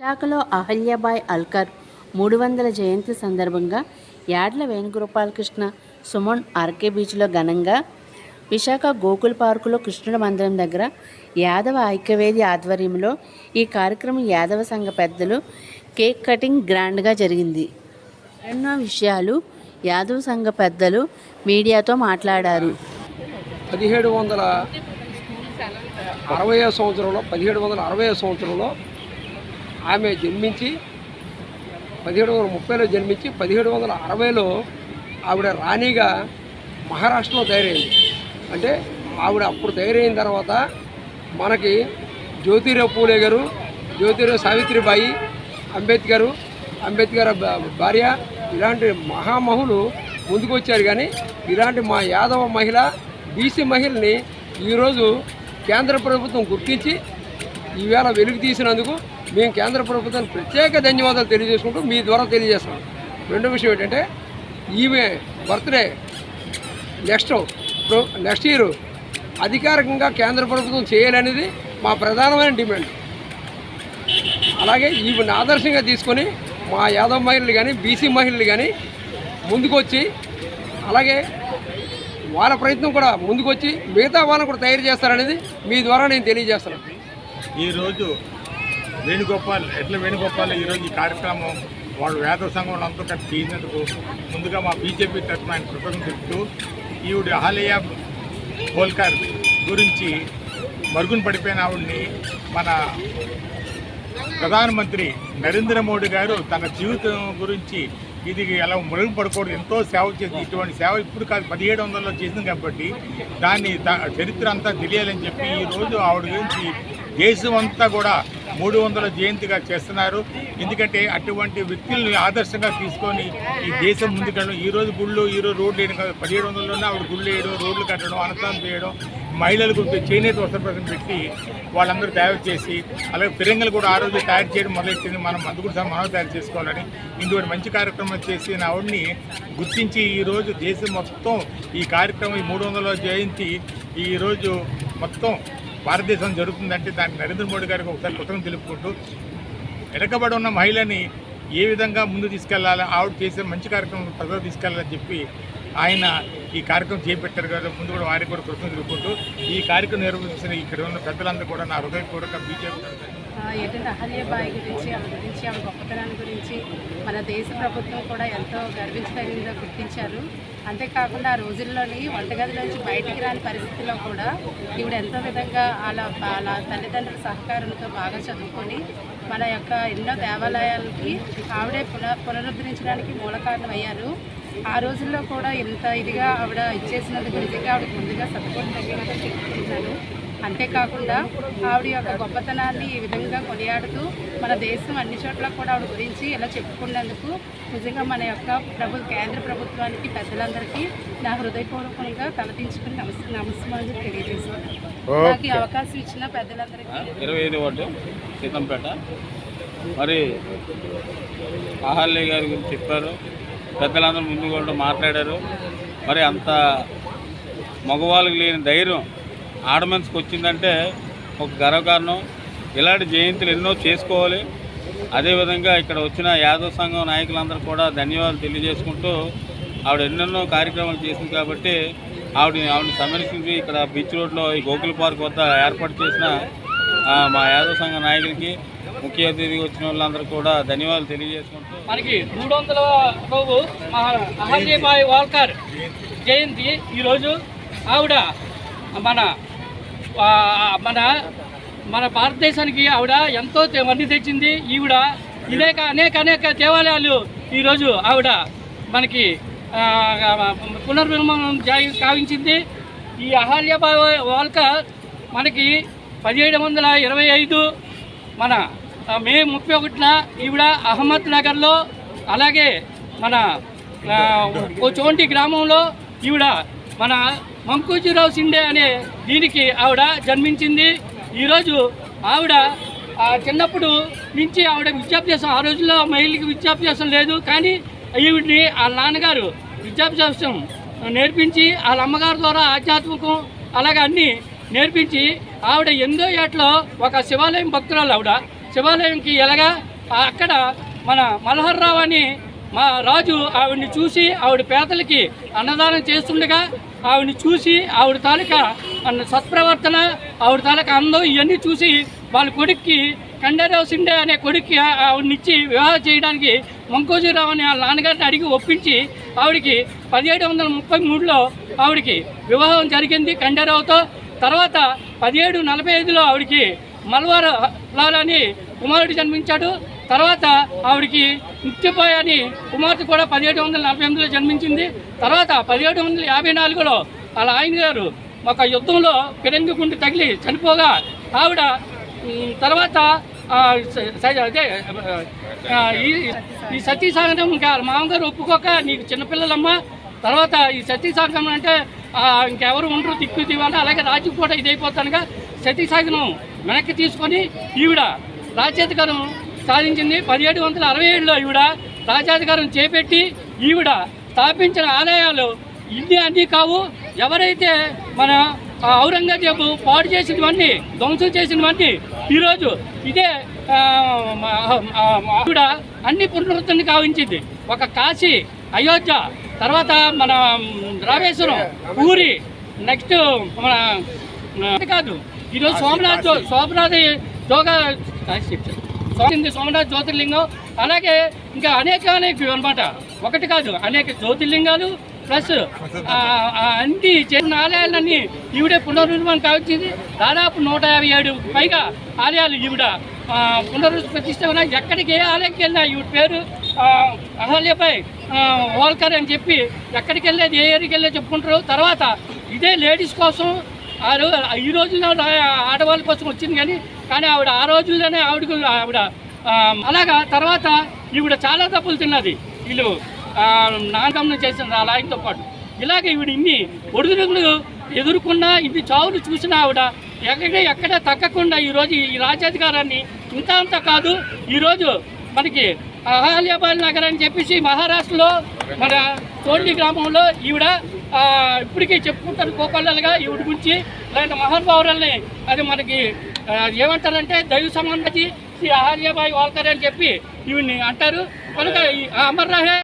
విశాఖలో అహల్యాబాయ్ అల్కర్ మూడు వందల జయంతి సందర్భంగా యాడ్ల వేణుగోపాలకృష్ణ సుమన్ ఆర్కే బీచ్లో ఘనంగా విశాఖ గోకుల్ పార్కులో కృష్ణుడి మందిరం దగ్గర యాదవ ఐక్యవేది ఆధ్వర్యంలో ఈ కార్యక్రమం యాదవ సంఘ పెద్దలు కేక్ కటింగ్ గ్రాండ్గా జరిగింది. ఎన్నో విషయాలు యాదవ సంఘ పెద్దలు మీడియాతో మాట్లాడారు. పదిహేడు వందల అరవై సంవత్సరంలో పదిహేడు వందల అరవై సంవత్సరంలో ఆమె జన్మించి పదిహేడు వందల ముప్పైలో జన్మించి పదిహేడు వందల అరవైలో ఆవిడ రాణిగా మహారాష్ట్రలో తయారైంది. అంటే ఆవిడ అప్పుడు తయారైన తర్వాత మనకి జ్యోతిరావు పూలే గారు జ్యోతిరావు సావిత్రిబాయి అంబేద్కర్ అంబేద్కర్ భార్య ఇలాంటి మహామహులు ముందుకు వచ్చారు కానీ ఇలాంటి మా యాదవ మహిళ బీసీ మహిళని ఈరోజు కేంద్ర ప్రభుత్వం గుర్తించి ఈవేళ వెలుగు తీసినందుకు మేము కేంద్ర ప్రభుత్వానికి ప్రత్యేక ధన్యవాదాలు తెలియజేసుకుంటూ మీ ద్వారా తెలియజేస్తున్నాం. రెండో విషయం ఏంటంటే ఈమె బర్త్డే నెక్స్ట్ నెక్స్ట్ ఇయర్ అధికారికంగా కేంద్ర ప్రభుత్వం చేయాలనేది మా ప్రధానమైన డిమాండ్. అలాగే ఈమెను ఆదర్శంగా తీసుకొని మా యాదవ్ మహిళలు కానీ బీసీ మహిళలు కానీ ముందుకొచ్చి అలాగే వాళ్ళ ప్రయత్నం కూడా ముందుకొచ్చి మిగతా వాళ్ళని కూడా తయారు చేస్తారనేది మీ ద్వారా నేను తెలియజేస్తున్నాను. ఈరోజు వేణుగోపాల్ ఎట్ల వేణుగోపాల్ ఈరోజు ఈ కార్యక్రమం వాళ్ళు వేద సంఘం అంతా కలిసి చేసినందుకు ముందుగా మా బీజేపీ తరఫున ఆయన కృతజ్ఞత చెప్తూ ఈవిడ అహల్య హోల్కర్ గురించి మరుగున పడిపోయిన ఆవిడ్ని మన ప్రధానమంత్రి నరేంద్ర మోడీ గారు తన జీవితం గురించి ఇది ఎలా మురుగు పడకూడదు ఎంతో సేవ చేసి ఇటువంటి సేవ ఇప్పుడు కాదు పదిహేడు వందలలో చేసింది కాబట్టి దాన్ని చరిత్ర అంతా తెలియాలని చెప్పి ఈ రోజు ఆవిడ గురించి దేశం అంతా కూడా మూడు వందల జయంతిగా చేస్తున్నారు. ఎందుకంటే అటువంటి వ్యక్తుల్ని ఆదర్శంగా తీసుకొని ఈ దేశం ముందుకెళ్ళడం ఈ రోజు గుళ్ళు ఈ రోజు రోడ్లు వేయడం కాదు పదిహేడు వందలలోనే ఆవిడ గుళ్ళు వేయడం రోడ్లు కట్టడం అన్నదానం చేయడం మహిళలకు చేనేత వస్త్రప్రదం పెట్టి వాళ్ళందరూ తయారు చేసి అలాగే ఫిరంగులు కూడా ఆ రోజు తయారు చేయడం మొదలెట్టింది. మనం మందు మనం తయారు చేసుకోవాలని ఇందువల్ల మంచి కార్యక్రమం చేసి నా ఆవిడని గుర్తించి ఈరోజు దేశం మొత్తం ఈ కార్యక్రమం ఈ మూడు వందల జయంతి ఈరోజు మొత్తం భారతదేశం జరుగుతుందంటే దానికి నరేంద్ర మోడీ గారికి ఒకసారి కృతజ్ఞత తెలుపుకుంటూ వెనకబడి ఉన్న మహిళని ఏ విధంగా ముందు తీసుకెళ్ళాలి ఆవిడ చేసే మంచి కార్యక్రమం ప్రజలు తీసుకెళ్ళాలని చెప్పి ఆయన ఈ కార్యక్రమం చేపట్టారు కదా ముందు కూడా వారికి కూడా కృతజ్ఞత తెలుపుకుంటూ ఈ కార్యక్రమం నిర్వహించిన ఇక్కడ ఉన్న పెద్దలందరూ కూడా నా హృదయపూర్వక బీజేపీ ఏంటంటే అహల్యబాయి గురించి ఆమె గురించి ఆమె గొప్పతనాన్ని గురించి మన దేశ ప్రభుత్వం కూడా ఎంతో గర్వించదగినదిగా గుర్తించారు. అంతేకాకుండా ఆ రోజుల్లోని వంటగదిలోంచి బయటికి రాని పరిస్థితిలో కూడా ఈవిడ ఎంతో విధంగా వాళ్ళ తల్లిదండ్రుల సహకారంతో బాగా చదువుకొని మన యొక్క ఎన్నో దేవాలయాలకి ఆవిడే పున పునరుద్ధరించడానికి మూల కారణం అయ్యారు ఆ రోజుల్లో కూడా ఇంత ఇదిగా ఆవిడ ఇచ్చేసినందుకు నిజంగా ఆవిడ ముందుగా సపోర్ట్ తగ్గినట్టు చెప్పుకుంటున్నాను అంతేకాకుండా ఆవిడ యొక్క గొప్పతనాన్ని ఈ విధంగా కొనియాడుతూ మన దేశం అన్ని చోట్ల కూడా ఆవిడ గురించి ఇలా చెప్పుకున్నందుకు నిజంగా మన యొక్క ప్రభు కేంద్ర ప్రభుత్వానికి పెద్దలందరికీ నా హృదయపూర్వకంగా తలదించుకుని నమస్ నమస్కారం తెలియజేస్తున్నాను. నాకు ఈ అవకాశం ఇచ్చిన పెద్దలందరికీ ఇరవై ఐదు వార్డు సీతంపేట. మరి అహల్య గారి గురించి చెప్పారు. పెద్దలందరూ ముందు కూడా మాట్లాడారు. మరి అంత మగవాళ్ళకి లేని ధైర్యం ఆడమనిషికి వచ్చిందంటే ఒక గర్వకారణం. ఇలాంటి జయంతులు ఎన్నో చేసుకోవాలి. అదేవిధంగా ఇక్కడ వచ్చిన యాదవ్ సంఘం నాయకులందరూ కూడా ధన్యవాదాలు తెలియజేసుకుంటూ ఆవిడ ఎన్నెన్నో కార్యక్రమాలు చేసింది కాబట్టి ఆవిడ ఆవిడని సందర్శించి ఇక్కడ బీచ్ రోడ్లో ఈ గోకుల్ పార్క్ వద్ద ఏర్పాటు చేసిన మా యాదవ్ సంఘ నాయకులకి ముఖ్య అతిథిగా వచ్చిన వాళ్ళందరూ కూడా ధన్యవాదాలు తెలియజేసుకుంటూ మనకి మూడు వందల రోజు అహల్యబాయి వాల్కర్ జయంతి ఈరోజు. ఆవిడ మన మన మన భారతదేశానికి ఆవిడ ఎంతో తె- మంది తెచ్చింది. ఈవిడ ఇదే అనేక అనేక దేవాలయాలు ఈరోజు ఆవిడ మనకి పునర్నిర్మాణం కావించింది. ఈ అహల్యబాయి వాల్కర్ మనకి పదిహేడు వందల ఇరవై ఐదు మన మే ముప్పై ఒకటిన ఈవిడ అహ్మద్ నగర్లో అలాగే మన ఓ చోంటి గ్రామంలో ఈవిడ మన మంకూజీరావు సిండే అనే దీనికి ఆవిడ జన్మించింది. ఈరోజు ఆవిడ చిన్నప్పుడు నుంచి ఆవిడ విద్యాభ్యాసం ఆ రోజుల్లో మహిళకి విద్యాభ్యాసం లేదు. కానీ ఈవిడిని వాళ్ళ నాన్నగారు విద్యాభ్యాసం నేర్పించి వాళ్ళ అమ్మగారి ద్వారా ఆధ్యాత్మికం అలాగే అన్నీ నేర్పించి ఆవిడ ఎందో ఏట్లో ఒక శివాలయం భక్తురాలు ఆవిడ. శివాలయంకి ఎలాగా అక్కడ మన మల్హర్రావు అని మా రాజు ఆవిడ్ని చూసి ఆవిడ పేదలకి అన్నదానం చేస్తుండగా ఆవిడని చూసి ఆవిడ తాలూకా సత్ప్రవర్తన ఆవిడ తాలూకా అందం ఇవన్నీ చూసి వాళ్ళ కొడుక్కి కండరావు సిండే అనే కొడుక్కి ఆవిడనిచ్చి వివాహం చేయడానికి మంకోజీరావు అని వాళ్ళ నాన్నగారిని అడిగి ఒప్పించి ఆవిడకి పదిహేడు వందల ముప్పై మూడులో ఆవిడకి వివాహం జరిగింది కండరావుతో. తర్వాత పదిహేడు నలభై ఐదులో ఆవిడకి మల్వార లాల్ అని కుమారుడు జన్మించాడు. తర్వాత ఆవిడకి నిత్యపాయ అని కుమార్తె కూడా పదిహేడు వందల నలభై ఎనిమిదిలో జన్మించింది. తర్వాత పదిహేడు వందల యాభై నాలుగులో వాళ్ళ ఆయన గారు ఒక యుద్ధంలో పిరంగి గుండు తగిలి చనిపోగా ఆవిడ తర్వాత అదే ఈ ఈ సతీ సాగరం ఇంకా మామగారు ఒప్పుకోక నీకు చిన్నపిల్లలమ్మ. తర్వాత ఈ సతీ సాగరం అంటే ఇంకెవరు ఉండరు దిక్కు దివాలా అలాగే రాజు కూడా ఇదైపోతానుగా. సతీ వెనక్కి తీసుకొని ఈవిడ రాజ్యాధికారం సాధించింది. పదిహేడు వందల అరవై ఏడులో ఈవిడ రాజ్యాధికారం చేపట్టి ఈవిడ స్థాపించిన ఆలయాలు ఇన్ని అన్నీ కావు. ఎవరైతే మన ఔరంగజేబు పాడు చేసినవన్నీ ధ్వంసం చేసినవన్నీ ఈరోజు ఇదే ఈవిడ ఆవిడ అన్ని పునరుద్ధరణ కావించింది ఒక కాశీ అయోధ్య తర్వాత మన రామేశ్వరం పూరి నెక్స్ట్ మన కాదు. ఈరోజు సోమనాథ్ జో- సోమనాథ్ జోగా సోమింది సోమనాథ్ జ్యోతిర్లింగం. అలాగే ఇంకా అనేక అనేక అనమాట ఒకటి కాదు అనేక జ్యోతిర్లింగాలు ప్లస్ అన్ని చేసిన ఆలయాలన్నీ ఈవిడే పునర్నిర్మాణం కావచ్చింది దాదాపు నూట యాభై ఏడు పైగా ఆలయాలు ఈవిడ ఆ, పునరుప్రతిష్ట ఉన్నాయి. ఎక్కడికి ఏ ఆలయంకి వెళ్ళినా ఈవిడ పేరు అహల్యపై హోల్కర్ అని చెప్పి ఎక్కడికి వెళ్ళేది ఏ ఏరికి వెళ్ళే చెప్పుకుంటారు. తర్వాత ఇదే లేడీస్ కోసం ఆ రోజు ఈ రోజుల్లో ఆడవాళ్ళ కోసం వచ్చింది కానీ కానీ ఆవిడ ఆ రోజుల్లోనే ఆవిడకు ఆవిడ అలాగా తర్వాత ఈవిడ చాలా తప్పులు తిన్నది. వీళ్ళు నాగమనం చేసిన అలా ఆయనతో పాటు. ఇలాగ ఈవిడ ఇన్ని ఒడిదుడుకులు ఎదుర్కొన్నా ఇన్ని చావులు చూసిన ఆవిడ ఎక్కడ ఎక్కడ తగ్గకుండా ఈరోజు ఈ రాజ్యాధికారాన్ని ఇంత అంత కాదు. ఈరోజు మనకి అహల్యాబాద్ నగర్ అని చెప్పేసి మహారాష్ట్రలో మన తోండి గ్రామంలో ఈవిడ ఇప్పటికీ చెప్పుకుంటారు కోపల్లలుగా ఈవిడ గురించి. ఇలాంటి మహానుభావురాల్ని అది మనకి ఏమంటారంటే దైవ సంబంధి శ్రీ అహల్యాబాయి వాల్కర్ అని చెప్పి ఈవిని అంటారు. కనుక ఈ అమర్ రహే